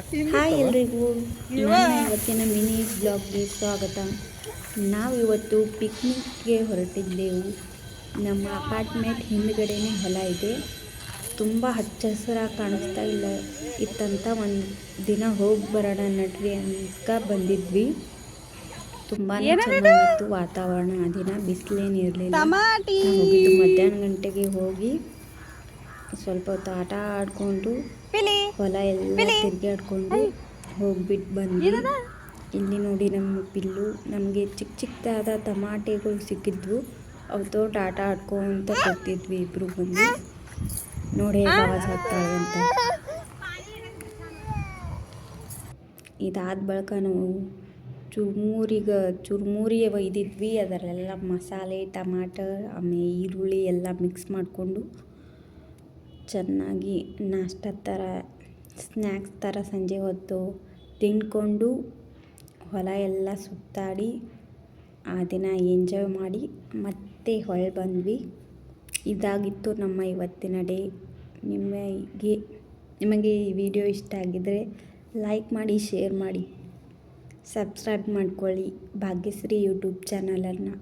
Hi ಎಲ್ರಿಗೂ. ಇವತ್ತಿನ mini ಬ್ಲಾಗ್ಗೆ ಸ್ವಾಗತ. ನಾವು ಇವತ್ತು ಪಿಕ್ನಿಕ್ಗೆ ಹೊರಟಿದ್ದೆವು. ನಮ್ಮ ಅಪಾರ್ಟ್ಮೆಂಟ್ ಹಿಂದ್ಗಡೆನೇ ಹೊಲ ಇದೆ. ತುಂಬ ಹಚ್ಚ ಹಸಿರಾಗಿ ಕಾಣಿಸ್ತಾ ಇಲ್ಲ. ಇತ್ತಂತ ಒಂದು ದಿನ ಹೋಗಿ ಬರೋಣ ನಡ್ರಿ ಅನ್ಕ ಬಂದಿದ್ವಿ. ತುಂಬಾ ಚೆನ್ನಾಗಿತ್ತು ವಾತಾವರಣ. ಆ ದಿನ ಬಿಸಿಲೇನಿರಲಿಲ್ಲ ಇರಲಿಲ್ಲ. ಹೋಗಿದ್ದು ಮಧ್ಯಾಹ್ನ ಗಂಟೆಗೆ ಹೋಗಿ ಸ್ವಲ್ಪ ಹೊತ್ತು ಆಟ ಆಡಿಕೊಂಡು ಹೊಲ ಎಲ್ಲ ತಿರುಗಾಡ್ಕೊಂಡು ಹೋಗ್ಬಿಟ್ಟು ಬಂದ್ವಿ. ಇಲ್ಲಿ ನೋಡಿ ನಮ್ಮ ಪಿಲ್ಲು ನಮಗೆ ಚಿಕ್ಕ ಚಿಕ್ಕದಾದ ಟಮಾಟೆಗಳು ಸಿಕ್ಕಿದ್ವು. ಅವು ತೋಟ ಆಟ ಆಡ್ಕೊಂತ ಕೊಡ್ತಿದ್ವಿ ಇಬ್ಬರು ಬಂದು. ನೋಡಿ ಆವಾಜ್ ಹಾಕ್ತಾಳೆ ಅಂತ ಇದಾದ ಬಳಿಕ ನಾವು ಚುರ್ಮೂರಿಗ ಚುರ್ಮುರಿ ಒಯ್ದಿದ್ವಿ. ಅದರಲ್ಲೆಲ್ಲ ಮಸಾಲೆ ಟಮಾಟ ಆಮೇಲೆ ಈರುಳ್ಳಿ ಎಲ್ಲ ಮಿಕ್ಸ್ ಮಾಡಿಕೊಂಡು ಚೆನ್ನಾಗಿ ನಾಷ್ಟ ಥರ ಸ್ನ್ಯಾಕ್ಸ್ ಥರ ಸಂಜೆ ಹೊತ್ತು ತಿನ್ಕೊಂಡು ಹೊಲ ಎಲ್ಲ ಸುತ್ತಾಡಿ ಆ ದಿನ ಎಂಜಾಯ್ ಮಾಡಿ ಮತ್ತೆ ಹೊಳೆ ಬಂದ್ವಿ. ಇದಾಗಿತ್ತು ನಮ್ಮ ಇವತ್ತಿನ ಡೇ. ನಿಮಗೆ ನಿಮಗೆ ಈ ವಿಡಿಯೋ ಇಷ್ಟ ಆಗಿದ್ದರೆ ಲೈಕ್ ಮಾಡಿ, ಶೇರ್ ಮಾಡಿ, ಸಬ್ಸ್ಕ್ರೈಬ್ ಮಾಡ್ಕೊಳ್ಳಿ. ಭಾಗ್ಯಶ್ರೀ ಯೂಟ್ಯೂಬ್ ಚಾನಲನ್ನು.